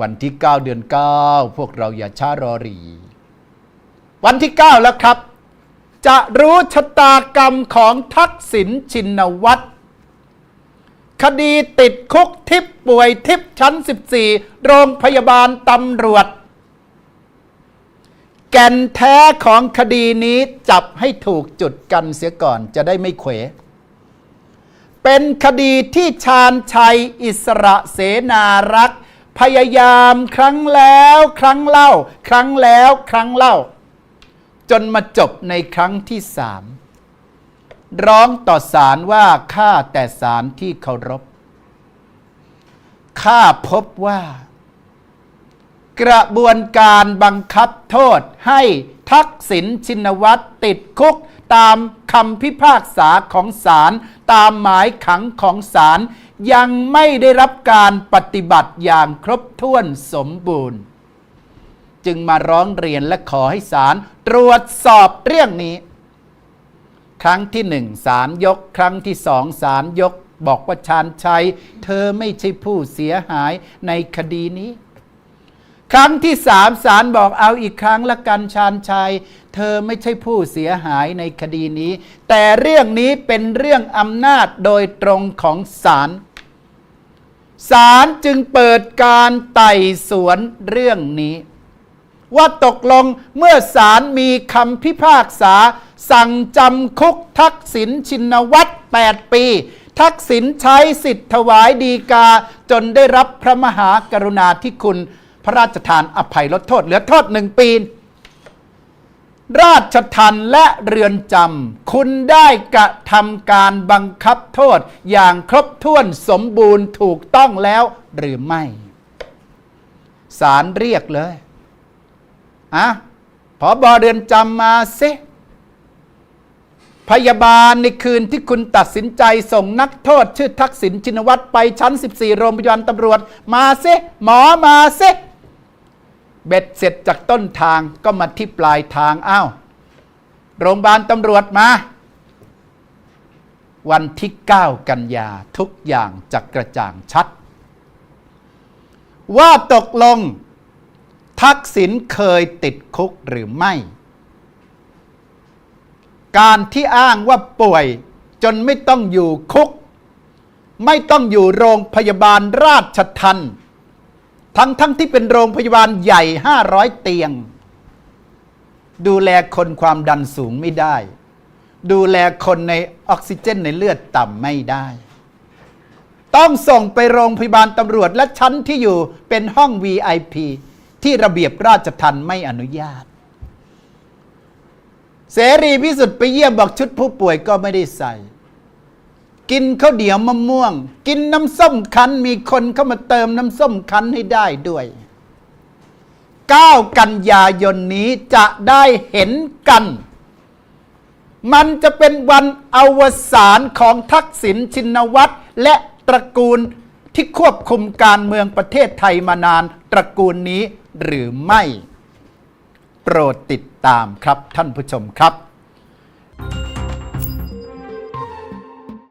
วันที่ 9 เดือน 9 พวกเราอย่าช้ารอรี วันที่ 9 แล้วครับ จะรู้ชะตากรรมของทักษิณชินวัตรคดีติดคุกทิพย์ป่วยทิพย์ชั้น 14 โรงพยาบาลตำรวจ แก่นแท้ของคดีนี้จับให้ถูกจุดกันเสียก่อนจะได้ไม่เขวเป็นคดีที่ชาญชัยอิสระเสนารักษ์ พยายามครั้งแล้ว ครั้งเล่า ครั้งแล้ว ครั้งเล่า จนมาจบในครั้งที่สามร้องต่อศาลว่าข้าแต่ศาลที่เคารพข้าพบว่า กระบวนการบังคับโทษให้ทักษิณชินวัตรติดคุกตาม คำพิพากษาของศาลตามหมายขังของศาลยังไม่ได้รับการปฏิบัติอย่างครบถ้วนสมบูรณ์ จึงมาร้องเรียนและขอให้ศาลตรวจสอบเรื่องนี้ ครั้งที่หนึ่งศาลยก ครั้งที่สองศาลยก บอกว่าชาญชัย เธอไม่ใช่ผู้เสียหายในคดีนี้ครั้งที่สามศาลบอกเอาอีกครั้งละกันชาญชัย เธอไม่ใช่ผู้เสียหายในคดีนี้ แต่เรื่องนี้เป็นเรื่องอำนาจโดยตรงของศาลศาลจึงเปิดการไต่สวนเรื่องนี้ ว่าตกลงเมื่อศาลมีคำพิพากษา สั่งจำคุกทักษิณชินวัตร 8 ปี ทักษิณใช้สิทธิ์ถวายดีกา จนได้รับพระมหากรุณาธิคุณ พระราชทานอภัยลดโทษเหลือโทษหนึ่งปี ราชทันและเรือนจำคุณได้กระทำการบังคับโทษอย่างครบถ้วนสมบูรณ์ถูกต้องแล้วหรือไม่ศาลเรียกเลยอะพอบอเรือนจำมาสิพยาบาลในคืนที่คุณตัดสินใจส่งนักโทษ ชื่อทักษิณชินวัตรไปชั้น 14 โรงพยาบาลตำรวจ มาสิหมอมาสิ เบ็ดเสร็จจากต้นทางก็มาที่ปลายทางอ้าวโรงพยาบาลตำรวจมา วันที่ 9 กันยาทุกอย่างจะกระจ่างชัด ว่าตกลง ทักษิณเคยติดคุกหรือไม่ การที่อ้างว่าป่วยจนไม่ต้องอยู่คุก ไม่ต้องอยู่โรงพยาบาลราชทัน ทั้งทั้งที่เป็นโรงพยาบาลใหญ่ 500 เตียง ดูแลคนความดันสูงไม่ได้ ดูแลคนในออกซิเจนในเลือดต่ำไม่ได้ ต้องส่งไปโรงพยาบาลตำรวจและชั้นที่อยู่เป็นห้อง VIP ที่ระเบียบราชทันไม่อนุญาต เสรีพิสุทธิ์ไปเยี่ยมบอกชุดผู้ป่วยก็ไม่ได้ใส่ กินข้าวเหนียวมะม่วง กินน้ำส้มคั้นมีคนเข้ามาเติมน้ำส้มคั้นให้ได้ด้วย 9 กันยายนนี้จะได้เห็นกัน มันจะเป็นวันอวสานของทักษิณชินวัตรและตระกูลที่ควบคุมการเมืองประเทศไทยมานานตระกูลนี้หรือไม่ โปรดติดตามครับท่านผู้ชมครับ